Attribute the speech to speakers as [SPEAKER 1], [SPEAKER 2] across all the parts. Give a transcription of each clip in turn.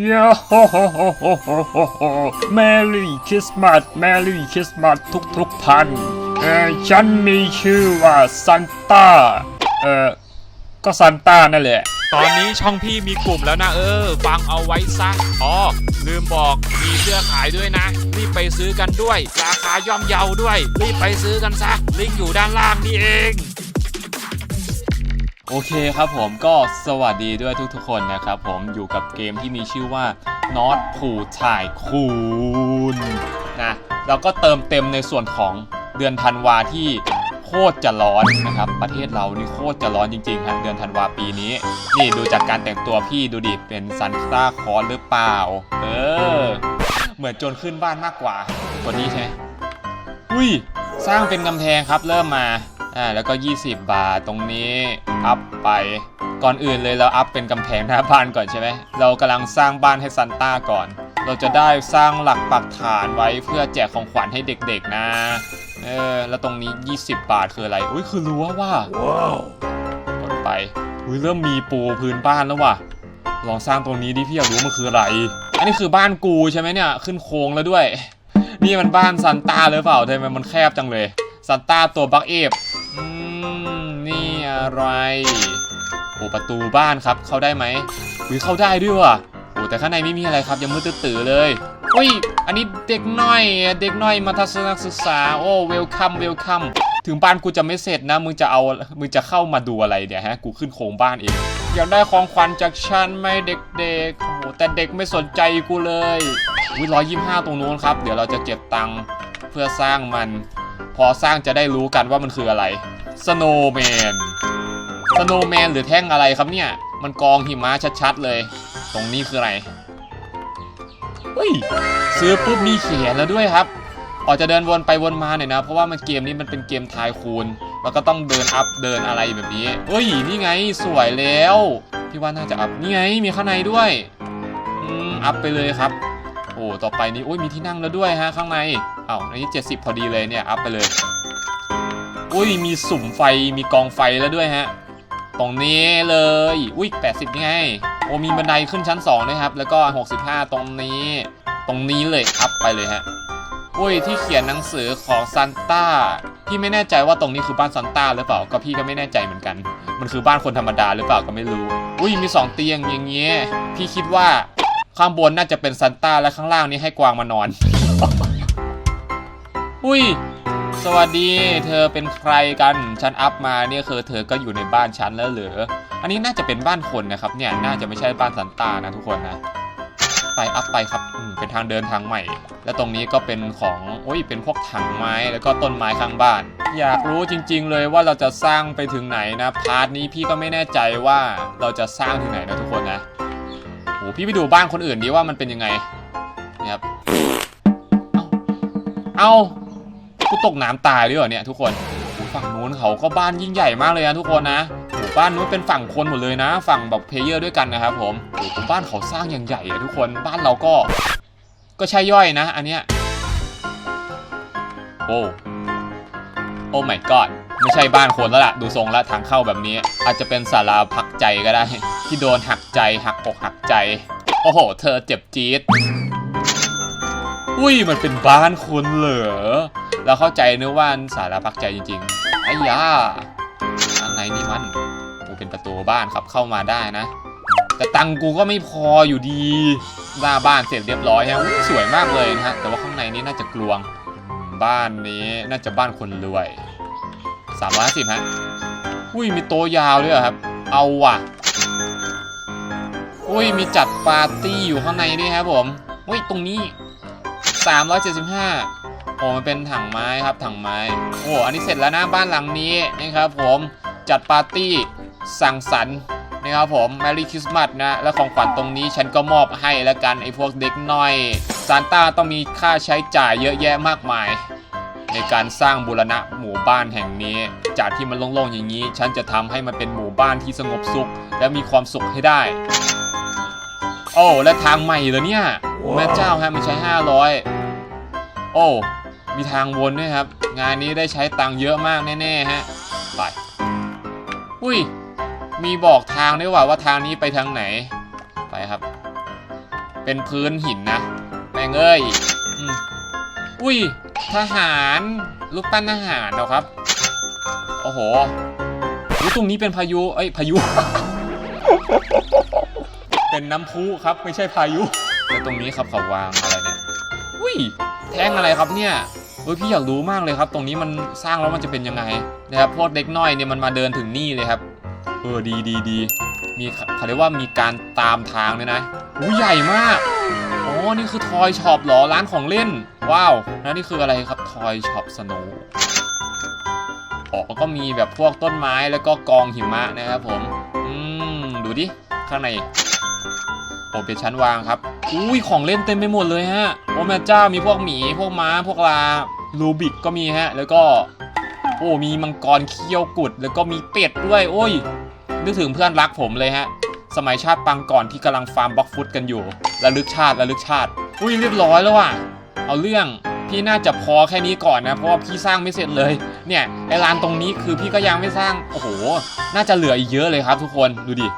[SPEAKER 1] โยโฮโฮโฮโฮโฮโฮโฮแมรี่คริสต์มาสแมรี่คริสต์มาสทุกทุกๆท่านเออฉันมีชื่อว่าซันต้าเออก็ซันต้านั่นแหละ
[SPEAKER 2] ตอนนี้ช่องพี่มีกลุ่มแล้วนะเออ ฟังเอาไว้ซะอ๋อลืมบอกมีเสื้อขายด้วยนะ รีบไปซื้อกันด้วย ราคาย่อมเยาด้วย รีบไปซื้อกันซะ ลิงก์อยู่ด้านล่างนี่เอง
[SPEAKER 3] โอเคครับผมก็สวัสดีด้วยทุกๆ คนนะครับผมอยู่กับเกมที่มีชื่อว่า Not ผูถ่ายคูณนะเราก็เติมเต็มในส่วนของเดือนธันวาที่โคตรจะร้อนนะครับ ประเทศเรานี่โคตรจะร้อนจริงๆครับเดือนธันวาปีนี้ นี่ดูจากการแต่งตัวพี่ดูดิเป็นซันต้าคอร์หรือเปล่า เออ เหมือนโจนขึ้นบ้านมากกว่าคนนี้ใช่ไหมอุ้ยสร้างเป็นกำแพงครับเริ่มมา อ่าแล้วก็ 20 บาทตรงนี้อัพไป ก่อนอื่นเลยเราอัพเป็นกำแพงหน้าบ้านก่อนใช่ไหมเรากำลังสร้างบ้านให้ซันต้าก่อน เราจะได้สร้างหลักปักฐานไว้เพื่อแจกของขวัญให้เด็กๆนะเออแล้วตรงนี้ 20 บาทคืออะไรอุ้ยคือรั้วว่า
[SPEAKER 1] ว้าว
[SPEAKER 3] กดไปอุ้ยเริ่มมีปูพื้นบ้านแล้วว่ะลองสร้างตรงนี้ดิพี่อยากรู้มันคืออะไร อันนี้คือบ้านกูใช่ไหมเนี่ยขึ้นโค้งแล้วด้วย นี่มันบ้านซันต้าหรือเปล่าทำไมมันแคบจังเลยซันต้าตัวบักเอฟ อืม นี่อะไรโอ้ประตูบ้านครับ เข้าได้ไหมอุ้ยเข้าได้ด้วยว่ะโอ้แต่ข้างในไม่มีอะไรครับ ยังมืดตื้อเลยอุ้ย อันนี้เด็กน้อย เด็กน้อยมาทัศนศึกษา โอ้เวลคัมเวลคัมถึงบ้านกูจะไม่เสร็จนะ มึงจะเอา มึงจะเข้ามาดูอะไรเนี่ยฮะ กูขึ้นโครงบ้านเอง อยากได้ของขวัญจากฉันไหมเด็กๆ โอ้โห แต่เด็กไม่สนใจกูเลยวิร้อยยี่ห้าตรงนู้นครับ เดี๋ยวเราจะเก็บตังค์เพื่อสร้างมัน พอสร้างจะได้รู้กันว่ามันคืออะไร Snowman Snowman หรือแท่งอะไรครับเนี่ย มันกองหิมะชัดๆเลย ตรงนี้คืออะไร เฮ้ย ซื้อปุ๊บมีเขียนแล้วด้วยครับออกจะเดินวนไปวนมาหน่อยนะ เพราะว่ามันเกมนี้มันเป็นเกมทายคูณ แล้วก็ต้องเดินอัพเดินอะไรแบบนี้เฮ้ย นี่ไงสวยแล้ว พี่ว่าน่าจะอัพ นี่ไง มีข้างในด้วย อืม อัพไปเลยครับ โอ้ต่อไปนี้โอ้ยมีที่นั่งแล้วด้วยฮะข้างในเอ้าอันนี้ 70 พอดีเลยเนี่ยอัพไปเลยอุ้ยมีสุ่มไฟมีกองไฟแล้วด้วยฮะตรงนี้เลยอุ้ย80นี่ไงโอ้มีบันไดขึ้นชั้น2ด้วยครับ แล้วก็ 65 ตรงนี้ ตรงนี้เลยอัพไปเลยฮะอุ้ยที่เขียนหนังสือของซันต้าพี่ไม่แน่ใจว่าตรงนี้คือบ้านซันต้าหรือเปล่าก็พี่ก็ไม่แน่ใจเหมือนกัน มันคือบ้านคนธรรมดาหรือเปล่าก็ไม่รู้ อุ้ยมีสองเตียงอย่างเงี้ยพี่คิดว่า ข้างบนน่าจะเป็นซันต้าและข้างล่างนี้ให้กวางมานอน อุ้ย สวัสดี เธอเป็นใครกัน ฉันอัพมาเนี่ยคือเธอก็อยู่ในบ้านฉันแล้วเหรอ อันนี้น่าจะเป็นบ้านคนนะครับ เนี่ย น่าจะไม่ใช่บ้านซันต้านะทุกคนนะ ไปอัพไปครับเป็นทางเดินทางใหม่ และตรงนี้ก็เป็นของโอ้ย เป็นพวกถังไม้แล้วก็ต้นไม้ข้างบ้าน อยากรู้จริง ๆ เลยว่าเราจะสร้างไปถึงไหนนะ พาร์ทนี้พี่ก็ไม่แน่ใจว่าเราจะสร้างถึงไหนนะทุกคนนะ พี่ไปดูบ้านคนอื่นดีว่ามันเป็นยังไงนี่ยครับเอ้ากูตกน้ำตายด้วยเหรอเนี่ยทุกคนฝั่งนู้นเขาก็บ้านยิ่งใหญ่มากเลยนะทุกคนนะบ้านนู้นเป็นฝั่งคนหมดเลยนะ ฝั่งแบบเพลเยอร์ด้วยกันนะครับผมโอ้บ้านเขาสร้างอย่างใหญ่อะทุกคนบ้านเราก็ ก็ใช่ย่อยนะ อันเนี้ยโอ้โอ้ my god ไม่ใช่บ้านคนแล้วล่ะ ดูทรงแล้วทางเข้าแบบนี้ อาจจะเป็นศาลาพักใจก็ได้ ที่โดนหักใจหักอกหักใจ โอ้โห เธอเจ็บจี๊ดอุ้ยมันเป็นบ้านคนเหรอเราเข้าใจนึกว่าสาราพักใจจริงๆไอ้ยาอันไหนนี่มันกูเป็นประตูบ้านครับเข้ามาได้นะ แต่ตังกูก็ไม่พออยู่ดีหน้าบ้านเสร็จเรียบร้อยฮะสวยมากเลยนะฮะแต่ว่าข้างในนี้น่าจะกลวง บ้านนี้น่าจะบ้านคนรวย 350ฮะ อุ้ยมีโตยาวด้วยเหรอครับ เอาว่ะ อุ้ยมีจัดปาร์ตี้อยู่ข้างในด้วยครับผมอุ้ยตรงนี้375โอ้มันเป็นถังไม้ครับถังไม้ โอ้อันนี้เสร็จแล้วนะบ้านหลังนี้นะครับผมจัดปาร์ตี้สั่งสรรค์นะครับผม Merry Christmas นะ และของขวัญตรงนี้ฉันก็มอบให้แล้วกันไอ้พวกเด็กน้อยซานต้าต้องมีค่าใช้จ่ายเยอะแยะมากมาย ในการสร้างบูรณะหมู่บ้านแห่งนี้ จากที่มันโล่งๆอย่างนี้ ฉันจะทำให้มันเป็นหมู่บ้านที่สงบสุข และมีความสุขให้ได้ โอ้และทางใหม่เหรอเนี่ยแม่เจ้าฮะมันใช้ 500 โอ้มีทางวนด้วยครับ งานนี้ได้ใช้ตังค์เยอะมากแน่ๆฮะไปอุ้ยมีบอกทางด้วยว่าว่าทางนี้ไปทางไหนไปครับ เป็นพื้นหินนะแม่งเอ้ยอืมอุ้ย ทหารลูกปั้นทหารเหรอครับ โอ้โหตรงนี้เป็นพายุเอ้ยพายุ เป็นน้ำพุครับไม่ใช่พายุแล้วตรงนี้ครับเขาวางอะไรเนี่ยอุ้ยแท่งอะไรครับเนี่ยเฮ้ยพี่อยากรู้มากเลยครับ ตรงนี้มันสร้างแล้วมันจะเป็นยังไงนะครับพวกเด็กน้อยเนี่ยมันมาเดินถึงนี่เลยครับ เออดีดีดีมีเขาเรียกว่ามีการตามทางด้วยนะอู้ใหญ่มาก นี่คือทอยช็อปหรอ ร้านของเล่น ว้าวแล้วนี่คืออะไรครับทอยช็อปสโนอ๋อก็มีแบบพวกต้นไม้แล้วก็กองหิมะนะครับผม อืม ดูดิ ข้างในโอเป็นชั้นวางครับ อุ้ยของเล่นเต็มไปหมดเลยฮะ โอ้แม่เจ้ามีพวกหมี พวกม้า พวกลาลูบิกก็มีฮะ แล้วก็ โอ้มีมังกรเขี้ยวกุด แล้วก็มีเป็ดด้วย โอ้ย นึกถึงเพื่อนรักผมเลยฮะ สมัยชาติปังก่อนที่กำลังฟาร์มบล็อกฟุตกันอยู่ระลึกชาติระลึกชาติ อุ้ยเรียบร้อยแล้วว่ะ เอาเรื่องพี่น่าจะพอแค่นี้ก่อนนะ เพราะว่าพี่สร้างไม่เสร็จเลย เนี่ยไอ้ลานตรงนี้คือพี่ก็ยังไม่สร้าง โอ้โห น่าจะเหลืออีกเยอะเลยครับทุกคน ดูดิ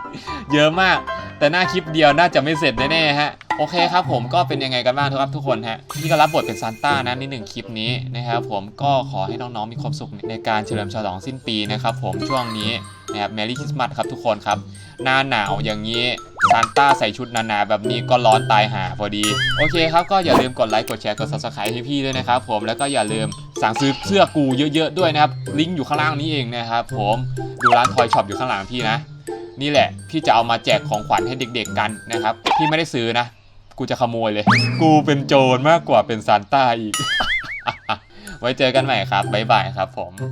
[SPEAKER 3] เยอะมาก แต่หน้าคลิปเดียวน่าจะไม่เสร็จแน่ๆฮะโอเคครับผมก็เป็นยังไงกันบ้างครับทุกคนฮะพี่ก็รับบทเป็นซานต้านะในหนึ่งคลิปนี้นะครับผมก็ขอให้น้องๆมีความสุขในการเฉลิมฉลองสิ้นปีนะครับผมช่วงนี้นะครับแมรี่คริสต์มาสครับทุกคนครับ หน้าหนาวอย่างนี้ซานต้าใส่ชุดหนาๆแบบนี้ก็ร้อนตายหาพอดี โอเคครับ ก็อย่าลืมกดไลค์กดแชร์กด subscribe ให้พี่ด้วยนะครับผมแล้วก็อย่าลืมสั่งซื้อเสื้อกูเยอะๆด้วยนะครับลิงก์อยู่ข้างล่างนี้เองนะครับผมดูร้านทอยช็อปอยู่ข้างหลังพี่นะ นี่แหละพี่จะเอามาแจกของขวัญให้เด็กๆกันนะครับพี่ไม่ได้ซื้อนะ กูจะขโมยเลย กูเป็นโจรมากกว่าเป็นซานต้าอีก ไว้เจอกันใหม่ครับบ๊ายบายครับผม「